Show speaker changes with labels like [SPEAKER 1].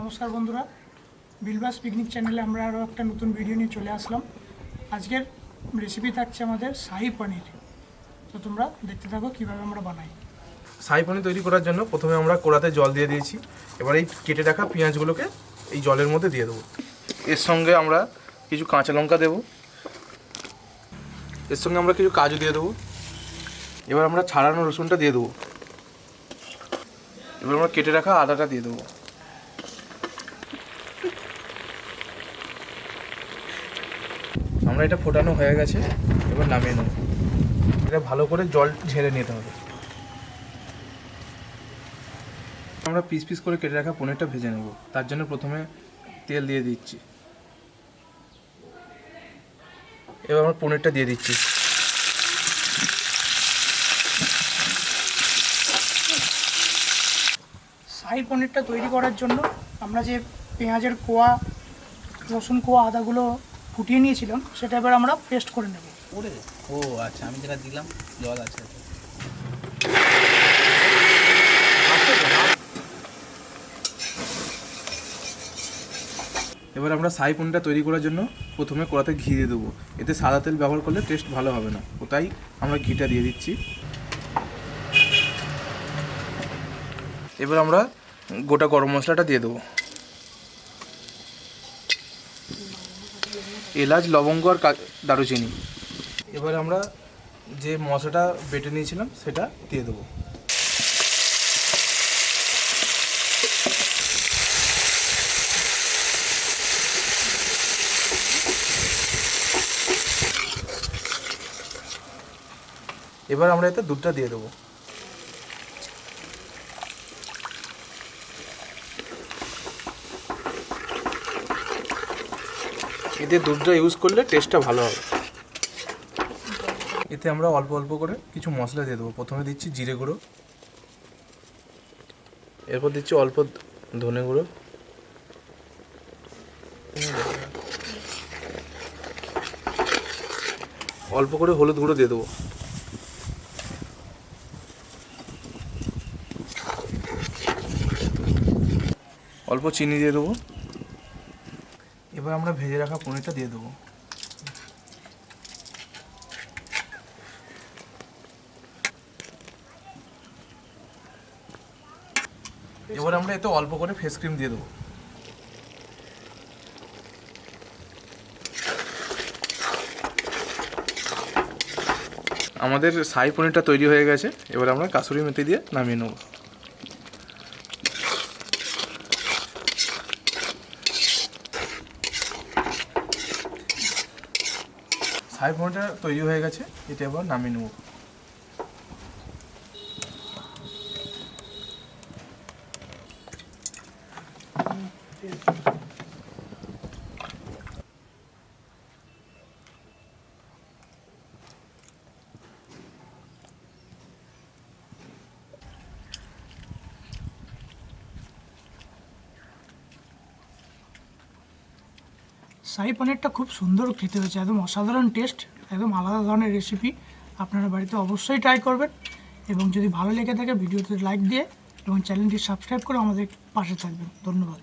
[SPEAKER 1] নমস্কার বন্ধুরা বিলবাস পিকনিক চ্যানেলে আমরা আরও একটা নতুন ভিডিও নিয়ে চলে আসলাম। আজকের রেসিপি থাকছে আমাদের শাহি পনির। তো তোমরা দেখতে থাকো কীভাবে আমরা বানাই।
[SPEAKER 2] শাহি পনির তৈরি করার জন্য প্রথমে আমরা কড়াতে জল দিয়ে দিয়েছি। এবার এই কেটে রাখা পেঁয়াজগুলোকে এই জলের মধ্যে দিয়ে দেবো। এর সঙ্গে আমরা কিছু কাঁচা লঙ্কা দেবো। এর সঙ্গে আমরা কিছু কাজু দিয়ে দেবো। এবার আমরা ছাড়ানো রসুনটা দিয়ে দেবো। এবার আমরা কেটে রাখা আদাটা দিয়ে দেবো। আমরা এটা ফোটানো হয়ে গেছে, এবার নামিয়ে নেব। এটা ভালো করে জল ঝেড়ে নিতে হবে। আমরা পিস পিস করে কেটে রাখা পনিরটা ভেজে নেব। তার জন্য প্রথমে তেল দিয়ে দিচ্ছি। এবার আমরা পনিরটা দিয়ে দিচ্ছি।
[SPEAKER 1] শাহি পনিরটা তৈরি করার জন্য আমরা যে পেঁয়াজের কোয়া, রসুন কোয়া, আদাগুলো ফুটিয়ে নিয়েছিলাম, সেটা এবার আমরা পেস্ট করে নেব।
[SPEAKER 3] ওরে ও আচ্ছা আমি যেটা দিলাম, জল আছে।
[SPEAKER 2] এবার আমরা সাই পনিরটা তৈরি করার জন্য প্রথমে কড়াতে ঘি দিয়ে দেবো। এতে সাদা তেল ব্যবহার করলে টেস্ট ভালো হবে না। ও, তাই আমরা ঘিটা দিয়ে দিচ্ছি। এবার আমরা গোটা গরম মশলাটা দিয়ে দেবো। এলাচ, লবঙ্গ আর দারুচিনি। এবার আমরা যে মশলাটা বেটে নিয়েছিলাম, সেটা দিয়ে দেবো। এবার আমরা এতে দুধটা দিয়ে দেবো। এতে দুধটা ইউজ করলে টেস্টটা ভালো হবে। এতে আমরা অল্প অল্প করে কিছু মশলা দিয়ে দেবো। প্রথমে দিচ্ছি জিরে গুঁড়ো। এরপর দিচ্ছি অল্প ধনে গুঁড়ো। অল্প করে হলুদ গুঁড়ো দিয়ে দেবো। অল্প চিনি দিয়ে দেবো। এবার আমরা ভেজে রাখা পনিরটা দিয়ে দেবো। এবার আমরা এতে অল্প করে ফেস ক্রিম দিয়ে দেবো। আমাদের সাই পনিরটা তৈরি হয়ে গেছে। এবার আমরা কাসুরি মেথি দিয়ে নামিয়ে নেব। সাই পনিরটা তৈরি হয়ে গেছে এটা আবার নামিয়ে নেব।
[SPEAKER 1] শাহি পনিরটা খুব সুন্দর খেতে হয়েছে, একদম অসাধারণ টেস্ট একদম আলাদা ধরনের রেসিপি আপনারা বাড়িতে অবশ্যই ট্রাই করবেন এবং যদি ভালো লেগে থাকে, ভিডিওতে লাইক দিয়ে এবং চ্যানেলটি সাবস্ক্রাইব করে আমাদের পাশে থাকবেন। ধন্যবাদ।